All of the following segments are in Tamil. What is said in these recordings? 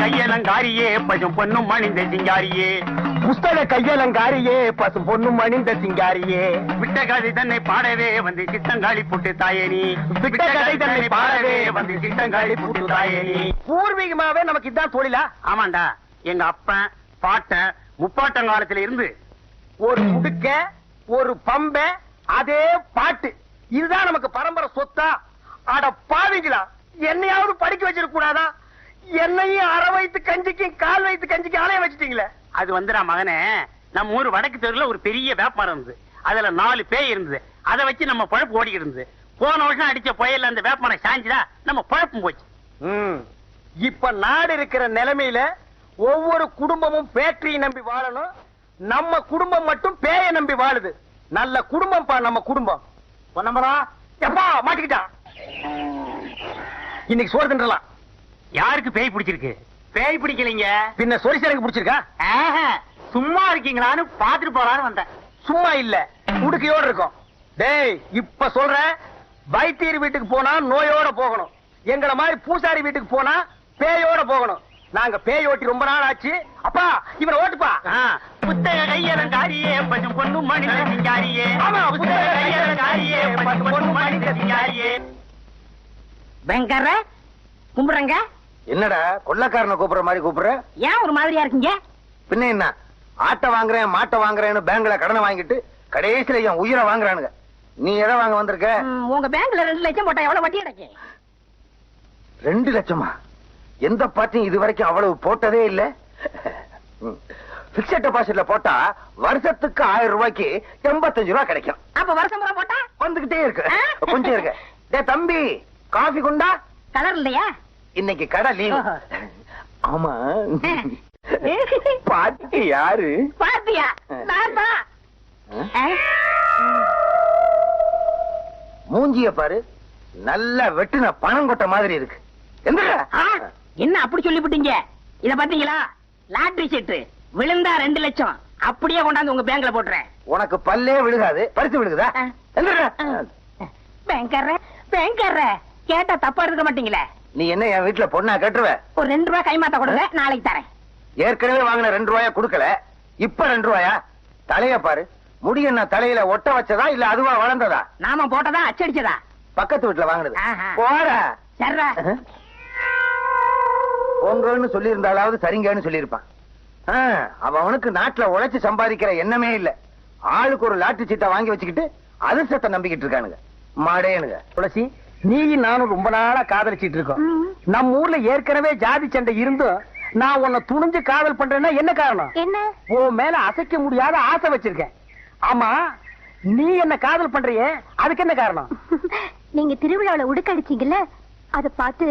கையலங்காரியே பசும் பொண்ணும் மணிந்த சிங்காரியே. புஸ்தக கையலங்காரியே பசும் பொண்ணும் அணிந்த சிங்காரியே. விட்ட கதை தன்னை பாடவே வந்து சித்தங்காளி புட்டு தாயேனி. விட்ட கதை தன்னை பாடவே வந்து சித்தங்காளி புட்டு தாயேனி. பூர்வீகமாவே நமக்கு இதான் தொழிலா? ஆமாண்டா எங்க அப்பன் பாட்டன் முப்பாட்டங்காலத்துல இருந்து ஒரு முடுக்க ஒரு பம்ப அதே பாட்டு. இதுதான் நமக்கு பரம்பரை சொத்தா? அட பாவிங்களா என்னையாவது படிக்க வச்சிருக்க கூடாதா என்னையும் அரை வயித்து கஞ்சிக்கும் கால் வயித்து கஞ்சிக்கும் அலைய வச்சிட்டீங்களே? அது வந்துடா மகனே. நம்ம ஊர் வடக்கு தெருல ஒரு பெரிய வேப்பமரம் இருந்தது. அதுல நாலு பேய் இருந்தது. அதை வச்சு நம்ம பழப்பு ஓடிக்கிட்டு இருந்தது. போன வருஷம் அடிச்ச புயல்ல அந்த வேப்பமரம் சாஞ்சுதா? நம்ம பழப்பும் போச்சு. ம். இப்ப நாடு இருக்கிற நிலைமையில ஒவ்வொரு குடும்பமும் பேட்டரியை நம்பி வாழணும். நம்ம குடும்பம் மட்டும் பேய நம்பி வாழுது. நல்ல குடும்பம் பா நம்ம குடும்பம். பொன்னம்பலா எப்பா மாட்டிக்கிட்டான் இன்னைக்கு சோறு தின்றலாம். யாருக்கு பேய் பிடிச்சிருக்கு? பேய் பிடிக்கலைங்க. பின்ன சொரிசரங்கு பிடிச்சிருக்கா? சும்மா இருக்கீங்களான்னு பாத்துட்டு போலான்னு வந்தேன். சும்மா இல்ல உடுக்கையோட இருக்கும். டேய் இப்ப சொல்றேன் வைத்தியர் வீட்டுக்கு போனா நோயோட போகணும். எங்கள மாதிரி பூசாரி வீட்டுக்கு போனா பேயோட போகணும். நாங்க பேய் ஓட்டி ரொம்ப நாள் ஆச்சு. அப்பா இவனை ஓட்டுப்பா. புத்தக கையலங்காரியே பசும் பொண்ணு மனித சிங்காரியே. ஆமா, புத்தக கையலங்காரியே பசும் பொண்ணு மனித சிங்காரியே. பயங்கர கும்பிடுறங்க. என்னடா கொள்ளக்காரனை கூப்பிடுற மாதிரி கூப்பிடுற? ஏன் ஒரு மாதிரியா இருக்கீங்க? பின்ன என்ன? ஆட்டை வாங்குறேன் மாட்டை வாங்குறேன்னு பேங்க்ல கடனை வாங்கிட்டு கடைசியில என் உயிரை வாங்குறானுங்க. நீ எதை வாங்க வந்திருக்க? உங்க பேங்க்ல ரெண்டு லட்சம் போட்டா எவ்வளவு வட்டி கிடைக்கு? ரெண்டு லட்சமா? எந்த பார்ட்டியும் இது வரைக்கும் அவ்வளவு போட்டதே இல்ல. பிக்சட் டெபாசிட்ல போட்டா வருஷத்துக்கு ஆயிரம் ரூபாய்க்கு எண்பத்தஞ்சு ரூபாய் கிடைக்கும். அப்ப வருஷம் போட்டா? வந்துகிட்டே இருக்கு? கொஞ்சம் இருக்கு. டேய் தம்பி காஃபி குண்டா? கலர் இல்லையா? இன்னைக்கு கடை லீவ். ஆமா. பாட்டிக்கு யாரு? ஆ? மூஞ்சிய பாரு. நல்லா வெட்டுன பணம் கொட்ட மாதிரி இருக்கு. என்ன அப்படி சொல்லிவிட்டீங்க? இத பாத்தீங்களா லாட்டரி சீட்டு. விழுந்தா ரெண்டு லட்சம். அப்படியே கொண்டாந்து உங்க பேங்க்ல போட்டுறேன். உனக்கு பல்லே விழுகாது. பரிசு விழுகுதா. பேங்கர்ற பேங்கர்ற கேட்டா தப்பா எடுக்க மாட்டீங்களே. நீ என்ன என் வீட்டுல பொண்ணா கட்டுருவ? ஒரு ரெண்டு ரூபாய் கைமாத்த கொடுங்க நாளைக்கு தரேன். ஏற்கனவே வாங்கின ரெண்டு ரூபாயா குடுக்கல இப்ப ரெண்டு ரூபாயா? தலைய பாரு. முடி என்ன தலையில ஒட்ட வச்சதா இல்ல அதுவா வளர்ந்ததா? நாம போட்டதா அச்சடிச்சதா? பக்கத்து வீட்டுல வாங்கினது. போற சர்ரா சொல்லி இருந்தாலாவது சரிங்கன்னு சொல்லியிருப்பான். அவனுக்கு நாட்டுல உழைச்சு சம்பாதிக்கிற எண்ணமே இல்ல. ஆளுக்கு ஒரு லாட்டு சீட்டை வாங்கி வச்சுக்கிட்டு அதிர்ஷ்டத்தை நம்பிக்கிட்டு இருக்கானுங்க. மாடேனுங்க. துளசி நீயும் நானும் ரொம்ப நாளா காதலிச்சிட்டு இருக்கோம். நம்ம ஊர்ல ஏற்கனவே ஜாதி சண்டை இருந்தும் நான் உன்னை துணிஞ்சு காதல் பண்றேன்னா என்ன காரணம்? என்ன? உன் மேல அசைக்க முடியாத ஆசை வச்சிருக்கேன். ஆமா நீ என்ன காதல் பண்றியே அதுக்கு என்ன காரணம்? நீங்க திருவிழாவுல உடுக்கடிச்சீங்கல்ல அத பார்த்து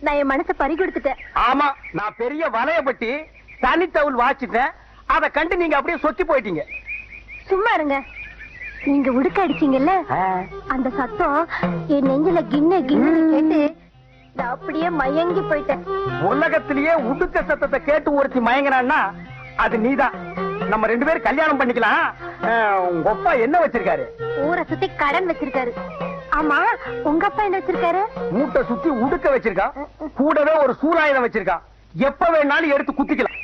நான் என் மனசை பறி கொடுத்துட்டேன் ஆமா நான் பெரிய வலையப்பட்டி தனித்தவுள் வாச்சிட்டேன் அத கண்டு நீங்க அப்படியே சொத்தி போயிட்டீங்க. சும்மா இருங்க. நீங்க உடுக்கடிச்சீங்கல்ல அந்த சத்தம் என் நெஞ்சில கிண்ண கிண்ணு கேட்டு நான் அப்படியே மயங்கி போயிட்டேன். உலகத்திலேயே உடுக்க சத்தத்தை கேட்டு ஒருத்தி மயங்கினான்னா அது நீதான். நம்ம ரெண்டு பேரும் கல்யாணம் பண்ணிக்கலாம். உங்க அப்பா என்ன வச்சிருக்காரு? ஊரை சுத்தி கடன் வச்சிருக்காரு. ஆமா உங்க அப்பா என்ன வச்சிருக்காரு? மூட்டை சுத்தி உடுக்க வச்சிருக்கான் கூடவே ஒரு சூலாயுதம் வச்சிருக்கான் எப்ப வேணாலும் எடுத்து குத்திக்கலாம்.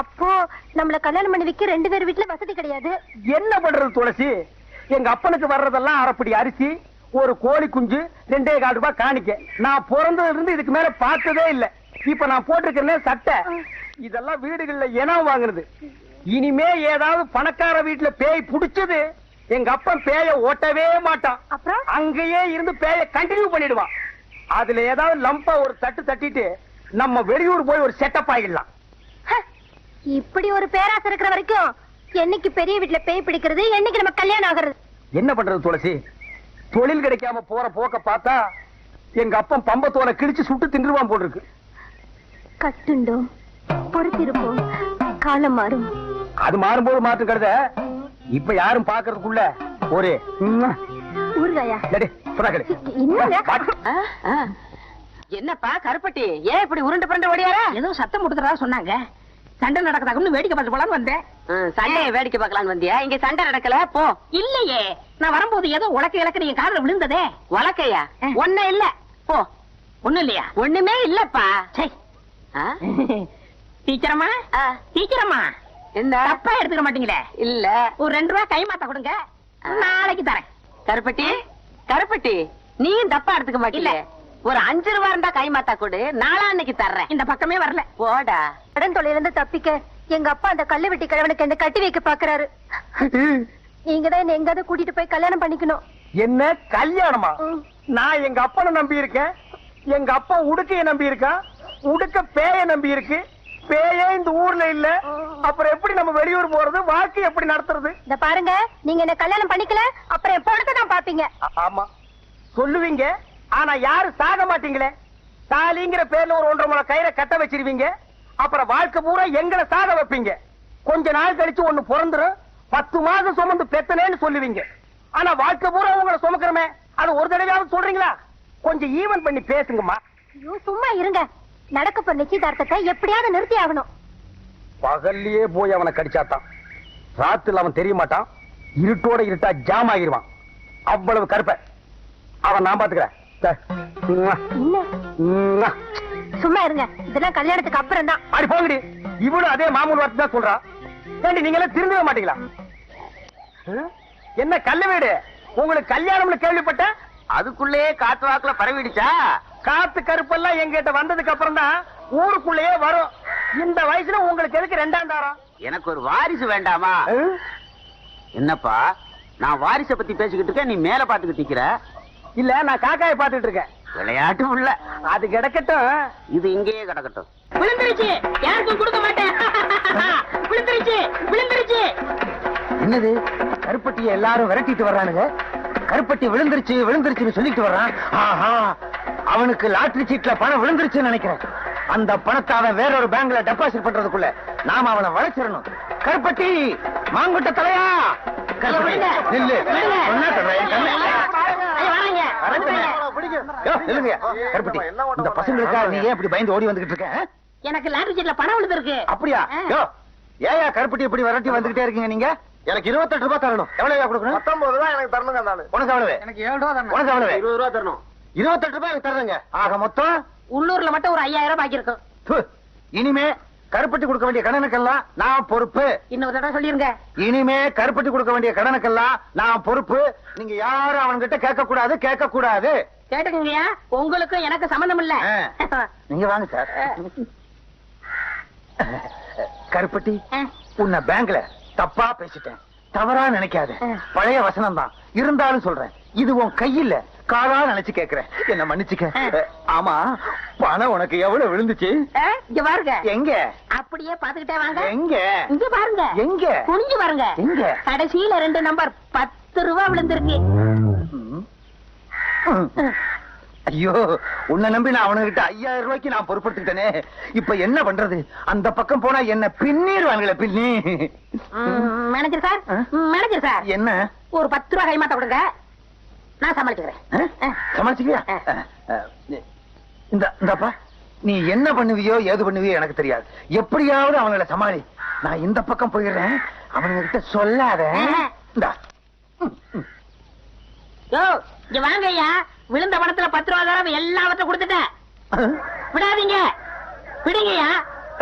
அப்போ நம்மள கல்யாணம் பண்ணி வைக்க ரெண்டு பேர் வீட்டுல வசதி கிடையாது. என்ன பண்றது துளசி? எங்க அப்பனுக்கு வர்றதெல்லாம் அரைப்படி அரிசி ஒரு கோழி குஞ்சு ரெண்டே கால் ரூபாய் காணிக்க. நான் பிறந்ததுல இருந்து இதுக்கு மேல பார்த்ததே இல்ல. இப்ப நான் போட்டிருக்கிறேன் சட்டை. இதெல்லாம் வீடுகள்ல இனம் வாங்குனது. இனிமே ஏதாவது பணக்கார வீட்டுல பேய் புடிச்சது எங்க அப்பன் பேய ஓட்டவே மாட்டான். அப்புறம்? அங்கேயே இருந்து பேய கண்டினியூ பண்ணிடுவான். அதுல ஏதாவது லம்பா ஒரு தட்டு தட்டிட்டு நம்ம வெளியூர் போய் ஒரு செட்டப் ஆகிடலாம் இப்படி ஒரு பேராசை இருக்கிற வரைக்கும் என்னைக்கு பெரிய வீட்டுல பேய் பிடிக்கிறது என்னைக்கு நம்ம கல்யாணம் ஆகுறது? என்ன பண்றது துளசி? தொழில் கிடைக்காம போற போக்க பார்த்தா எங்க அப்பன் பம்பத்தோலை கிழிச்சு சுட்டு தின்றுவான் போல் இருக்கு கட்டுண்டோம் பொறுத்திருப்போம் காலம் மாறும். அது மாறும்போது மாற்றம் கருத. இப்ப யாரும் பாக்குறதுக்குள்ள ஒரு. ஊர்காயா? என்னப்பா கருப்பட்டி ஏன் இப்படி உருண்டு புரண்டு ஓடியாரா? ஏதோ சத்தம் கொடுத்துறதா சொன்னாங்க. சண்டை நடக்குதாக்குன்னு வேடிக்கை பார்த்து போலான்னு வந்தேன். சண்டைய வேடிக்கை பார்க்கலாம்னு வந்தியா? இங்க சண்டை நடக்கல போ. இல்லையே நான் வரும்போது ஏதோ உலக்க இலக்க நீங்க காதுல விழுந்ததே. வழக்கையா ஆ. ஒன்னும் இல்ல. போ. ஒண்ணும் இல்லையா? ஒண்ணுமே இல்லப்பா? டீச்சரம்மா? ஆ, டீச்சரம்மா? என்ன? தப்பா எடுத்துக்க மாட்டீங்களே? இல்ல. ஒரு ரெண்டு ரூபா கை மாத்த கொடுங்க. நாளைக்கு தரேன். கருப்பட்டி? கருப்பட்டி? நீயும் தப்பா எடுத்துக்க மாட்டீங்க. ஒரு அஞ்சு ரூபா இருந்தா கை மாத்தா கொடு. நாளா அன்னைக்கு தர்றேன். இந்த பக்கமே வரல. போடா. கடன் தொலைல இருந்து தப்பிக்க எங்க அப்பா அந்த கல்லு வெட்டி கிழவனுக்கு என்ன கட்டி வைக்க பாக்குறாரு. நீங்க தான் என்ன எங்காவது கூட்டிட்டு போய் கல்யாணம் பண்ணிக்கணும். என்ன? கல்யாணமா. நான் எங்க அப்பனை நம்பி இருக்கேன். எங்க அப்பா உடுக்கைய நம்பி இருக்கான் உடுக்க பேய நம்பி இருக்கு. பேயே இந்த ஊர்ல இல்ல. அப்புறம் எப்படி நம்ம வெளியூர் போறது? வாழ்க்கை எப்படி நடத்துறது? இந்த பாருங்க நீங்க என்ன கல்யாணம் பண்ணிக்கல அப்புறம் பொண்ணத்தை தான் பாப்பீங்க. ஆமா. சொல்லுவீங்க. ஆனா யாரும் சாக மாட்டீங்களே? தாலிங்கிற பேர்ல ஒரு ஒன்றரை முளை கயிறை கட்ட வச்சிருவீங்க. அப்புறம் வாழ்க்கை பூரா எங்களை சாக வைப்பீங்க. கொஞ்ச நாள் கழிச்சு ஒண்ணு பிறந்துரும். பத்து மாசம் சுமந்து பெத்தனேன்னு சொல்லுவீங்க. ஆனா வாழ்க்கை பூரா உங்களை சுமக்கிறமே. அது ஒரு தடவையாவது சொல்றீங்களா? கொஞ்சம் ஈவன் பண்ணி பேசுங்கம்மா. ஐயோ சும்மா இருங்க. நடக்க போற நிச்சயதார்த்தத்தை எப்படியாவது நிறுத்தி ஆகணும். பகல்லையே போய் அவனை கடிச்சாத்தான். ராத்துல அவன் தெரிய மாட்டான். இருட்டோட இருட்டா ஜாம் ஆகிருவான் அவ்வளவு கருப்ப. அவன் நான் பாத்துக்கிறேன். சும்மா இருங்க. இதெல்லாம் கல்யாணத்துக்கு அப்புறம் தான் அடி போங்கடி இவளும் அதே மாமூல் வார்த்தை தான் சொல்றா. ஏண்டி நீங்க எல்லாம் திருந்தவே மாட்டீங்களா? என்ன கல்ல வீடு? உங்களுக்கு கல்யாணம்னு கேள்விப்பட்டேன் அதுக்குள்ளேயே காத்து வாக்குல பரவிடுச்சா? காத்து கருப்பெல்லாம் எங்கிட்ட வந்ததுக்கு அப்புறம் தான் ஊருக்குள்ளேயே வரும். இந்த வயசுல உங்களுக்கு எதுக்கு ரெண்டாம் தாரம்? எனக்கு ஒரு வாரிசு வேண்டாமா? என்னப்பா நான் வாரிச பத்தி பேசிக்கிட்டு இருக்கேன் நீ மேல பாத்துக்கிட்டு நிக்கிற. இல்ல நான் காக்காயை பாத்துட்டு இருக்கேன். விளையாட்டு உள்ள. அது கிடக்கட்டும். இது இங்கேயே கிடக்கட்டும். விழுந்துருச்சு. யாருக்கும் கொடுக்க மாட்டேன். விழுந்துருச்சு. விழுந்துருச்சு. என்னது? கருப்பட்டியை எல்லாரும் விரட்டிட்டு வர்றானுங்க. கருப்பட்டி விழுந்துருச்சு விழுந்துருச்சுன்னு சொல்லிட்டு வர்றான். ஆஹா. அவனுக்கு லாட்டரி சீட்ல பணம் விழுந்துருச்சுன்னு நினைக்கிறேன். அந்த பணத்தை அவன் வேற ஒரு பேங்க்ல டெபாசிட் பண்றதுக்குள்ள நாம அவனை வளைச்சிடணும். கருப்பட்டி மாங்குட்ட தலையா. நில்லு. இந்த பசங்களுக்காக நீ ஏன் இப்படி பயந்து ஓடி வந்துகிட்டு இருக்க? ஆ? எனக்கு லாட்டரி சீட்ல பணம் விழுந்திருக்கு. அப்படியா? ஏயா கருப்பட்டி இப்படி விரட்டி வந்துகிட்டே இருக்கீங்க நீங்க? எனக்கு இருபத்தெட்டு ரூபாய் தரணும். எவ்வளவு கொடுக்கணும்? பத்தொன்பது தான் எனக்கு தரணுங்க அந்த உனக்கு எனக்கு ஏழு தரணும். உனக்கு இருபது ரூபா தரணும். இருபத்தெட்டு ரூபாய் எனக்கு தர்றேங்க ஆக மொத்தம்? உள்ளூர்ல மட்டும் ஒரு ஐயாயிரம் பாக்கி இருக்கும். ப்பு. இனிமே கருப்பட்டி கொடுக்க வேண்டிய கடனுக்கெல்லாம் நான் பொறுப்பு. இன்னொரு தடவை சொல்லிருங்க. இனிமே கருப்பட்டி கொடுக்க வேண்டிய கடனுக்கெல்லாம் நான் பொறுப்பு. நீங்க யாரும் அவன்கிட்ட கேட்க கூடாது கேட்க கூடாது கேட்டுக்கங்கய்யா. உங்களுக்கும் எனக்கு சம்பந்தம் இல்ல. நீங்க வாங்க சார். கருப்பட்டி உன்னை பேங்க்ல தப்பா பேசிட்டேன். தவறா நினைக்காத. பழைய வசனம் தான் இருந்தாலும் சொல்றேன். இது உன் கையில. காலா நினைச்சு கேக்குறேன். என்ன மன்னிச்சுக்க. ஆமா பணம் உனக்கு எவ்வளவு விழுந்துச்சு? இங்க பாருங்க. எங்க? அப்படியே பாத்துக்கிட்டே வாங்க. எங்க? இங்க பாருங்க. எங்க? குனிஞ்சு பாருங்க. எங்க? கடைசியில ரெண்டு நம்பர் பத்து ரூபா விழுந்திருக்கு. ஐயோ உன்னை நம்பி நான் அவனுகிட்ட ஐயாயிரம் ரூபாய்க்கு நான் பொறுப்படுத்திட்டேனே இப்ப என்ன பண்றது? அந்த பக்கம் போனா என்ன பின்னிடுவாங்களே பின்னி. Manager sir. Manager sir. என்ன? ஒரு பத்து ரூபா கைமாத்த கொடுங்க நான் சமாளிச்சுக்கிறேன். ஆ, இந்த இந்தப்பா. நீ என்ன பண்ணுவியோ ஏது பண்ணுவியோ எனக்கு தெரியாது. எப்படியாவது அவங்கள சமாளி. நான் இந்த பக்கம் போயிடுறேன். அவனுங்க கிட்ட சொல்லாத வாங்க ஐயா. விழுந்த பணத்துல பத்து ரூபா தடவை எல்லாவற்றையும் கொடுத்துட்டேன். விடாதீங்க. விடுங்கய்யா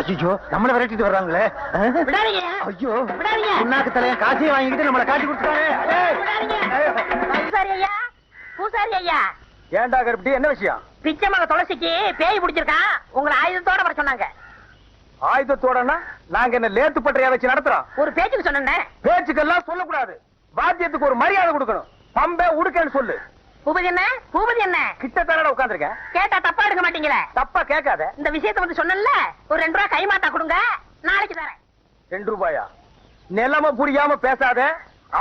ஐயோ. நம்மள விரட்டிட்டு வர்றாங்களே. ஆ? விடாதீங்கய்யா ஐயோ. விடாதீங்க. புண்ணாக்கு தலைய காசையும் வாங்கிட்டு நம்மள காட்டி கொடுத்துட்டாங்க. விடாதீங்க. பூசாரி ஐயா. பூசாரி ஐயா. ஏன்டா கருப்பட்டி? என்ன விஷயம்? பிச்சை மக துளசிக்கு பேய் பிடிச்சிருக்கான் உங்களை ஆயுதத்தோட வர சொன்னாங்க. ஆயுதத்தோடனா நாங்க என்ன லேத்து பட்டறையா வச்சு நடத்துறோம்? ஒரு பேச்சுக்கு சொன்னேன் பேச்சுக்கெல்லாம் சொல்லக்கூடாது. வாத்தியத்துக்கு ஒரு மரியாதை கொடுக்கணும். பம்பே உடுக்கன்னு சொல்லு. பூபதி என்ன? பூபதி என்ன? கிட்ட தானடா உட்காந்துருக்கேன் கேட்டா தப்பா எடுக்க மாட்டீங்களே? தப்பா கேட்காத. இந்த விஷயத்த வந்து சொன்னேன்ல ஒரு ரெண்டு ரூபா கைமாத்தா கொடுங்க நாளைக்கு தரேன். ரெண்டு ரூபாயா? நிலைமை புரியாம பேசாத.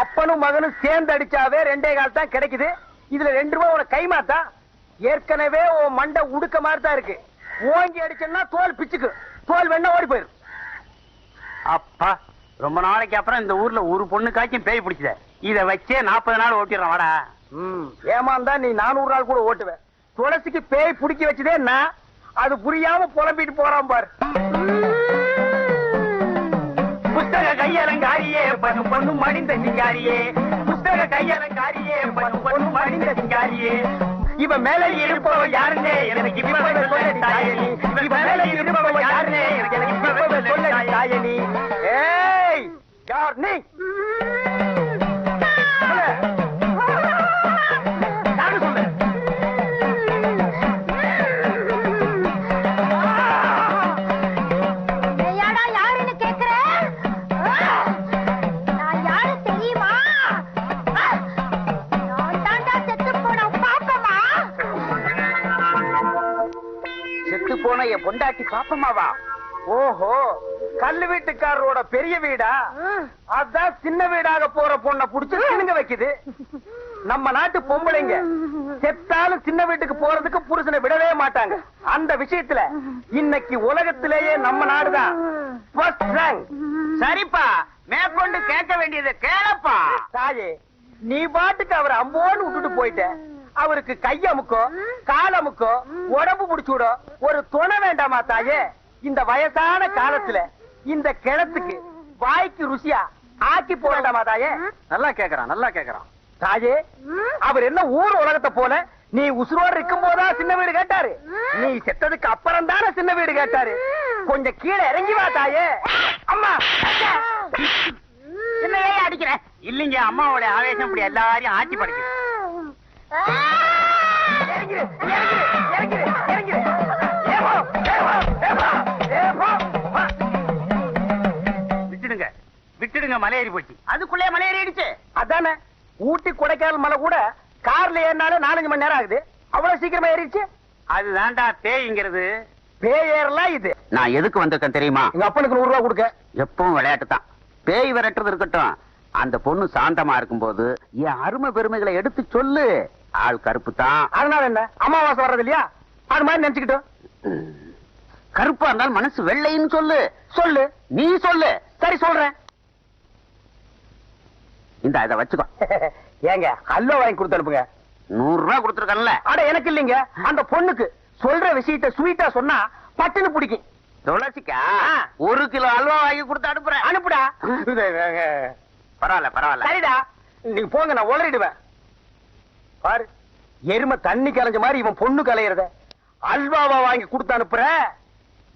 அப்பனும் மகனும் சேர்ந்து அடிச்சாவே ரெண்டே கால் தான் கிடைக்குது. இதுல ரெண்டு ரூபாய் உனக்கு கைமாத்தா? ஏற்கனவே உன் மண்டை உடுக்க மாதிரி தான் இருக்கு. ஓங்கி அடிச்சேன்னா தோல் பிச்சுக்கு. தோல் வேணா ஓடி போயிரு. அப்பா ரொம்ப நாளைக்கு அப்புறம் இந்த ஊர்ல ஒரு பொண்ணுக்காச்சும் பேய் பிடிச்சத. இத வச்சே நாற்பது நாள் ஓட்டிடுறோம் வாடா. ம் ஏமாந்தா நீ நானூறு நாள் கூட ஓட்டுவ. துளசிக்கு பேய் புடிக்க வச்சதே நான் அது புரியாம புலம்பிட்டு போறான் பாரு. புஸ்தக கையலங்காரியே பண்ணு பொண்ணு மடிந்த சிங்காரியே. கந்தக கையலங்காரியே பொண்ணு மடிந்த சிங்காரியே இவ மேல இருப்பவ யாருன்னே எனக்கு இப்பவே சொல்ல தாயனி இவ மேல இருப்பவ யாருன்னே எனக்கு இப்பவே சொல்ல தாயனி ஏய் யார் நீ? பொண்டாட்டி பாப்பமாவா? ஓஹோ கல்லு வீட்டுக்காரரோட பெரிய வீடா? அதான் சின்ன வீடாக போற பொண்ண புடிச்சு வைக்குது. நம்ம நாட்டு பொம்பளைங்க செத்தாலும் சின்ன வீட்டுக்கு போறதுக்கு புருஷனை விடவே மாட்டாங்க. அந்த விஷயத்துல இன்னைக்கு உலகத்திலேயே நம்ம நாடுதான். சரிப்பா மேற்கொண்டு கேட்க வேண்டியதை கேளப்பா. தாயே நீ பாட்டுக்கு அவர் அம்போன்னு விட்டுட்டு போயிட்ட. அவருக்கு கையமுக்கோ காலமுக்கோ உடம்பு புடிச்சு விடும் ஒரு துணை வேண்டாமா தாயே? இந்த வயசான காலத்துல இந்த கிணத்துக்கு வாய்க்கு ருசியா ஆக்கி போடாமா தாயே? நல்லா கேக்குறான் நல்லா கேக்குறான். தாயே அவர் என்ன ஊர் உலகத்தை போல நீ உசுரோடு இருக்கும் போதா சின்ன வீடு கேட்டாரு? நீ செத்ததுக்கு அப்புறம் தானே சின்ன வீடு கேட்டாரு? கொஞ்சம் கீழே இறங்கி வா தாயே. அம்மா என்ன அடிக்கிற? இல்லைங்க அம்மாவோட ஆவேசம் இப்படி எல்லாரையும் ஆட்சி படைக்குது. விட்டுடுங்க. விட்டுடுங்க மலையேறி போச்சு. அதுக்குள்ளே மலையேறிடுச்சு அதானே? ஊட்டி கொடைக்கானல் மலை கூட கார்ல ஏறினாலே நாலஞ்சு மணி நேரம் ஆகுது. அவ்வளவு சீக்கிரமா ஏறிடுச்சு? அதுதான்டா பேய்ங்கிறது. பேய் ஏறலாம் இது? நான் எதுக்கு வந்திருக்கேன் தெரியுமா? எங்க அப்பனுக்கு நூறு ரூபா கொடுக்க. எப்பவும் விளையாட்டு தான் பேய் விரட்டுறது இருக்கட்டும் அந்த பொண்ணு சாந்தமா இருக்கும்போது என் அருமை பெருமைகளை எடுத்து சொல்லு. ஆள் கருப்பு தான் அதனால என்ன? அமாவாசை வர்றது இல்லையா? அது மாதிரி நினைச்சுக்கிட்டோம் கருப்பா இருந்தாலும் மனசு வெள்ளைன்னு சொல்லு. சொல்லு. நீ சொல்லு. சரி சொல்றேன். இந்த இதை வச்சுக்கோ. ஏங்க அல்வா வாங்கி கொடுத்து அனுப்புங்க. நூறு ரூபாய் கொடுத்துருக்கல அட எனக்கு இல்லைங்க. அந்த பொண்ணுக்கு சொல்ற விஷயத்த ஸ்வீட்டா சொன்னா பட்டுன்னு பிடிக்கும். துளசிக்கா. ஒரு கிலோ அல்வா வாங்கி கொடுத்து அனுப்புறேன். அனுப்புடா. பரவாயில்ல பரவாயில்ல. சரிடா. நீங்க போங்க நான் உளறிடுவேன். பாரு எருமை தண்ணி கலைஞ்ச மாதிரி இவன் பொண்ணு கலையறத. அல்வாவா வாங்கி கொடுத்து அனுப்புற.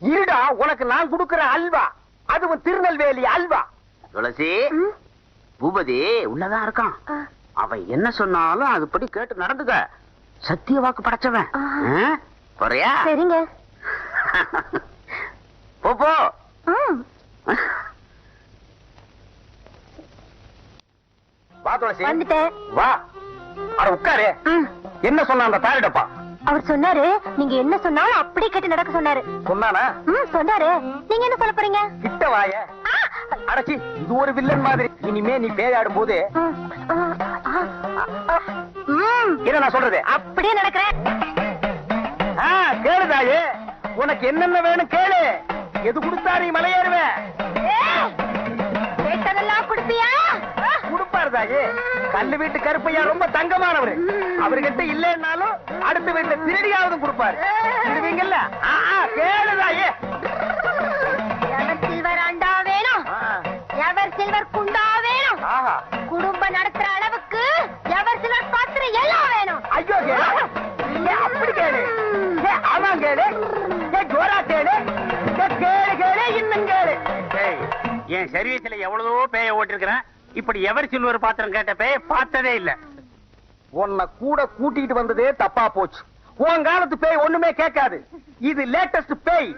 இருடா உனக்கு நான் கொடுக்கிற அல்வா. அதுவும் திருநெல்வேலி அல்வா. துளசி பூபதி உள்ளதான் இருக்கான். அவன் என்ன சொன்னாலும் அதுபடி கேட்டு நடந்துக்க. சத்திய வாக்கு படைச்சவன்? போறியா? சரிங்க. போ போ. ம். வா துளசி. வந்துட்டேன். வா. அட உட்காரு. என்ன சொன்ன அந்த தாரிடப்பா? அவர் சொன்னாரு நீங்க என்ன சொன்னாலும் அப்படியே கேட்டு நடக்க சொன்னாரு. சொன்னானா? ம் சொன்னாரு. நீங்க என்ன சொல்ல போறீங்க? கிட்ட வாய. அடச்சி இது ஒரு வில்லன் மாதிரி. இனிமே நீ பேயாடும் போது என்ன நான் சொல்றது? அப்படியே நடக்கிறேன். ஆ, கேளு தாயே. உனக்கு என்னென்ன வேணும் கேளு. எது கொடுத்தா நீ மலையேறுவ. ஏய், கேட்டதெல்லாம் கொடுப்பியா? தாயே கல்லு வீட்டு கருப்பையா ரொம்ப தங்கமானவர். அவர்கிட்ட இல்லைன்னாலும் அடுத்த வீட்டுல திருடியாவது கொடுப்பாரு. திருடுவீங்கல்ல? ஆ, ஆ, கேளு தாயே எவர் சில்வர் அண்டா வேணும்? எவர் சில்வர் குண்டா வேணும்? ஆஹா. குடும்பம் நடத்துற அளவுக்கு எவர் சில்வர் பாத்திரம் எல்லாம் வேணும்? ஐயோ அப்படி கேளு. ஏ, அவன் கேளு. ஜோரா கேளு. ஏ, கேளு கேளு இன்னும் கேளு. ஏய், என் சர்வீஸ்ல எவ்வளவோ பேய ஓட்டிருக்கிறேன். இப்படி எவர் சில்வர் பாத்திரம் கேட்டப்பே பார்த்ததே இல்ல. உன்னை கூட கூட்டிட்டு வந்ததே தப்பா போச்சு. உன் காலத்து பேய் ஒண்ணுமே கேட்காது. இது லேட்டஸ்ட் பேய்.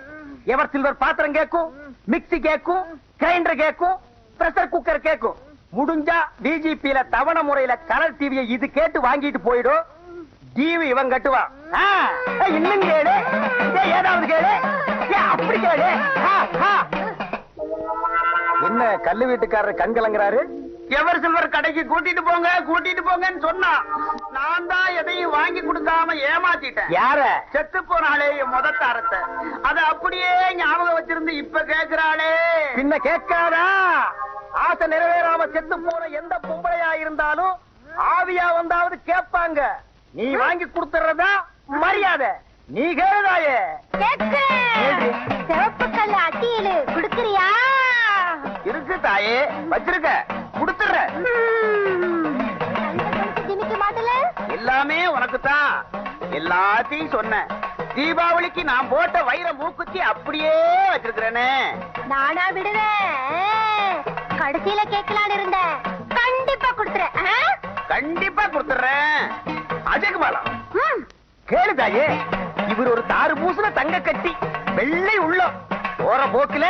எவர் சில்வர் பாத்திரம் கேட்கும்? மிக்ஸி கேட்கும்? கிரைண்டர் கேட்கும்? பிரஷர் குக்கர் கேட்கும்? முடிஞ்சா டிஜிபில தவணை முறையில கலர் டிவியை இது கேட்டு வாங்கிட்டு போயிடும் டிவி இவன் கட்டுவான் இன்னும் கேளு. ஏய், ஏதாவது கேளு. அப்படி கேடு என்ன கல்லு வீட்டுக்காரர் கண் கலங்குறாரு எவர் சில்வர் கடைக்கு கூட்டிட்டு போங்க கூட்டிட்டு போங்கன்னு சொன்னா நான் தான் எதையும் வாங்கி கொடுக்காம ஏமாத்திட்டேன். யார? செத்து போனாலே முத தாரத்தை. அத அப்படியே ஞாபகம் வச்சிருந்து இப்ப கேக்குறாளே பின்ன கேட்காதா? ஆசை நிறைவேறாம செத்து போன எந்த பொம்பளையா இருந்தாலும் ஆவியா வந்தாவது கேட்பாங்க. நீ வாங்கி கொடுத்துறதா? மரியாதை. நீ கேளுதாயே. கேக்குறேன் சிவப்பு கல் அட்டியலு குடுக்கறியா? இருக்கு தாயே வச்சிருக்க. எல்லாமே உனக்கு தான் எல்லாத்தையும் சொன்னேன். தீபாவளிக்கு நான் போட்ட வைர மூக்குத்தி அப்படியே வச்சிருக்கிறேனே. நானா விடுவேன். கடைசியில கேட்கலான்னு இருந்தேன். கண்டிப்பா கொடுத்துறேன்? கண்டிப்பா கொடுத்துறேன். அதுக்கு மேலம் ம். கேளு தாயே இவர் ஒரு தாறு பூசுன தங்க கட்டி வெள்ளை உள்ளம். போற போக்குல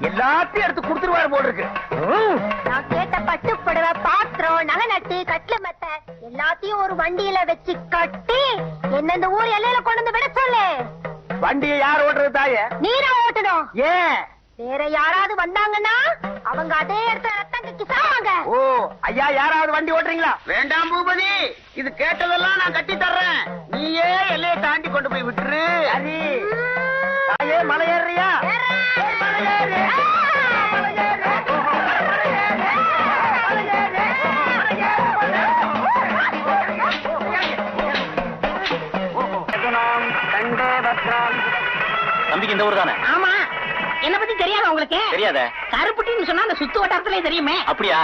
எல்லாத்தையும் எடுத்து கொடுத்துருவாரு போல இருக்கு. நான் கேட்ட பட்டு வண்டியில வச்சு கட்டி என்ன இந்த ஊர் எல்லையில கொண்டு வந்து விட சொல்லு. வண்டியை யார் ஓட்டுறது தாயே? நீரா ஓட்டணும். ஏன்? வேற யாராவது வந்தாங்கன்னா அவங்க அதே இடத்துல ரத்தம் கக்கி சாவாங்க. ஓ ஐயா யாராவது வண்டி ஓட்டுறீங்களா? வேண்டாம் பூபதி இது கேட்டதெல்லாம் நான் கட்டி தர்றேன். நீயே எல்லையை தாண்டி கொண்டு போய் விட்டுரு. சரி தாயே மலை ஏறுறியா? தம்பிக்கு இந்த ஊர் தானே ஆமா. என்ன பத்தி தெரியாதா உங்களுக்கு? தெரியாத. கருப்புட்டின்னு சொன்னா அந்த சுத்து வட்டாரத்திலே தெரியுமே. அப்படியா.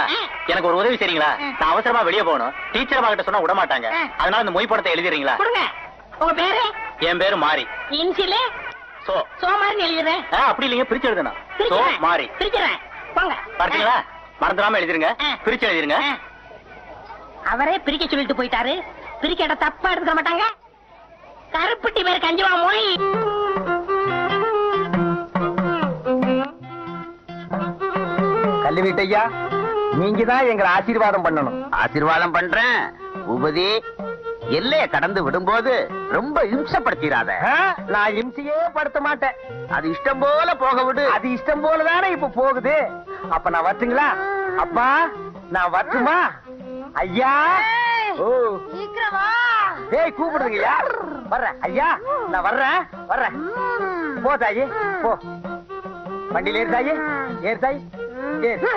எனக்கு ஒரு உதவி செய்றீங்களா. நான் அவசரமா வெளியே போகணும். டீச்சர் கிட்ட சொன்னா விட மாட்டாங்க. அதனால இந்த மொய் படத்தை எழுதிறீங்களா கொடுங்க. உங்க பேரு? என் பேரு மாறி இன்சிலு? சோ. சோமாரின்னு எழுதிடுறேன். ஆ, அப்படி இல்லைங்க. பிரிச்சு எழுதுனா சோ மாறி பிரிக்கிறேன். போங்க. பார்த்தீங்களா? மறந்துடாம எழுதிருங்க. பிரிச்சு எழுதிருங்க. அவரே பிரிக்க சொல்லிட்டு போயிட்டாரு. பிரிக்க இடம் தப்பா எடுத்துக்க மாட்டாங்க. கருப்பட்டி பேரு கஞ்சுவா மொழி. கல்வி வீட்டையா? நீங்க தான் எங்களை ஆசீர்வாதம் பண்ணணும். ஆசீர்வாதம் பண்றேன். பூபதி எல்லைய கடந்து விடும்போது ரொம்ப இம்சப்படுத்திடாத. நான் இம்சையே படுத்த மாட்டேன். அது இஷ்டம் போல போக விடு. அது இஷ்டம் போல தானே இப்ப போகுது. அப்ப நான் வரட்டுங்களா? அப்பா நான் வரட்டுமா? ஐயா! ஓ. சீக்கிரம் வா. டேய் கூப்பிடுங்கய்யா வர்றேன். ஐயா நான் வர்றேன். வர்றேன். போ தாயி. போ. வண்டியில ஏறு தாயி ஏறு தாயி ஏறு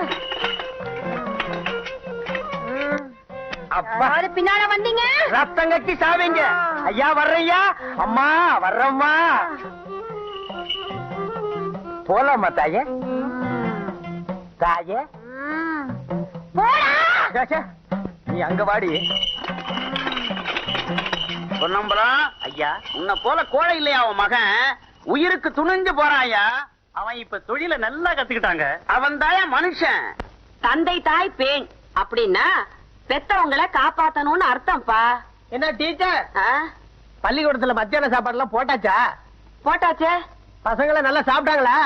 அப்பா. யாரு பின்னால வந்தீங்க? ரத்தம் கட்டி சாவீங்க. ஐயா வர்றையா அம்மா வர்றம்மா போலாமா தாயே? தாயே? நீ அங்க வாடி. பொன்னம்பலம் ஐயா உன்னை போல கோழை இல்லையா அவன் மகன்? உயிருக்கு துணிஞ்சு போறான் ஐயா அவன் இப்ப தொழில நல்லா கத்துக்கிட்டாங்க. அவன் தாயா மனுஷன். தந்தை தாய் பேண். அப்படின்னா பெத்தவங்கள காப்பாத்தணும்னு அர்த்தம்ப்பா. என்ன டீச்சர்? பள்ளிக்கூடத்துல மத்தியான சாப்பாடு எல்லாம் போட்டாச்சா? போட்டாச்சே. பசங்களை நல்லா சாப்பிட்டாங்களா?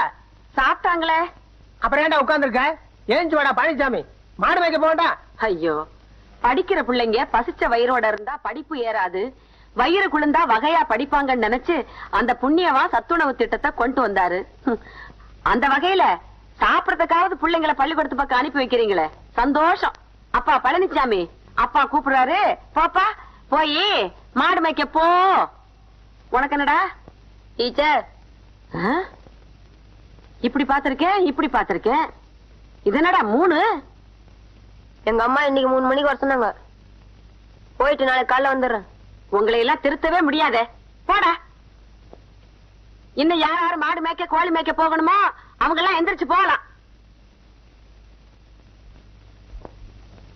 சாப்பிட்டாங்களே. அப்புறம் ஏன்டா உட்கார்ந்துருக்க? ஏஞ்சு வாடா பழனிசாமி மாடு வைக்க போட்டா ஐயோ படிக்கிற பிள்ளைங்க பசிச்ச வயிறோட இருந்தா படிப்பு ஏறாது. வயிறு குளிர்ந்தா வகையா படிப்பாங்கன்னு நினைச்சு அந்த புண்ணியவா சத்துணவு திட்டத்தை கொண்டு வந்தாரு. அந்த வகையில சாப்பிடறதுக்காவது பிள்ளைங்களை பள்ளிக்கூடத்து பக்கம் அனுப்பி வைக்கிறீங்களே. சந்தோஷம். அப்பா பழனிசாமி அப்பா கூப்பிடுறாரு. போப்பா போய் மாடு மேய்க்க போ. உனக்கு என்னடா? டீச்சர்? இப்படி பாத்திருக்கேன் இப்படி பாத்திருக்கேன் இது என்னடா மூணு? எங்க அம்மா இன்னைக்கு மூணு மணிக்கு வர சொன்னாங்க. போயிட்டு நாளைக்கு காலைல வந்துடுறேன். உங்களை எல்லாம் திருத்தவே முடியாதே. போடா. இன்னும் யார் யாரும் மாடு மேய்க்க கோழி மேய்க்க போகணுமோ அவங்க எல்லாம் எந்திரிச்சு போகலாம்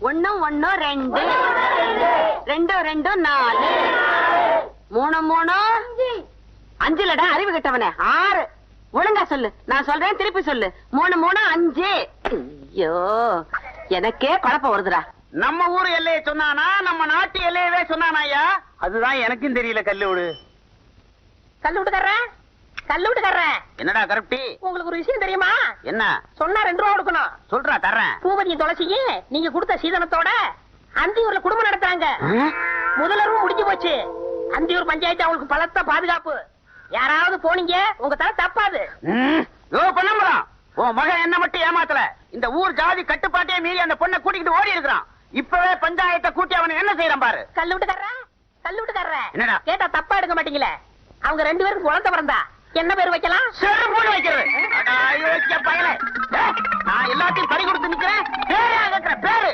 ஒன்னும் ஒன்னும் ரெண்டு. ரெண்டு ரெண்டு நாலு. மூணு மூணு அஞ்சுலடா அறிவு கிட்டவனே. ஆறு. ஒழுங்கா சொல்லு. நான் சொல்றேன் திருப்பி சொல்லு. மூணு மூணு அஞ்சு. ஐயோ எனக்கே குழப்பம் வருதுடா. நம்ம ஊர் எல்லையை சொன்னானா நம்ம நாட்டு எல்லையவே சொன்னானா ஐயா அதுதான் எனக்கும் தெரியல கல்லூடு கல்லு விட்டுக்கறேன் கல்லு விட்டுக்கறேன் என்னடா கருப்டி? உங்களுக்கு ஒரு விஷயம் தெரியுமா? என்ன? சொன்னா ரெண்டு ரூபா கொடுக்கணும். சொல்றா தர்றேன். பூபதியும் துளசியும் நீங்க கொடுத்த சீதனத்தோட அந்தியூர்ல குடும்பம் நடத்துறாங்க. முதலரும் முடிஞ்சு போச்சு. அந்தியூர் பஞ்சாயத்து அவங்களுக்கு பலத்த பாதுகாப்பு. யாராவது போனீங்க உங்க தலை தப்பாது. ம். யோ பொன்னம்பலம். உன் மகன் என்ன மட்டும் ஏமாத்தல. இந்த ஊர் ஜாதி கட்டுப்பாட்டையே மீறி அந்த பொண்ணை கூட்டிக்கிட்டு ஓடி இருக்கிறான் இப்பவே பஞ்சாயத்தை கூட்டி அவனை என்ன செய்யறான் பாரு? கல்லு விட்டுக்கறேன். கல்லு விட்டுக்கறேன். என்னடா? கேட்டா தப்பா எடுக்க மாட்டீங்களே? அவங்க ரெண்டு பேருக்கு குழந்தை பிறந்தா என்ன பேர் வைக்கலாம்? செருப்போடு வைக்கிறது. பயலே. நான் எல்லாத்தையும் பறி கொடுத்து நிக்கிறேன். பேரு.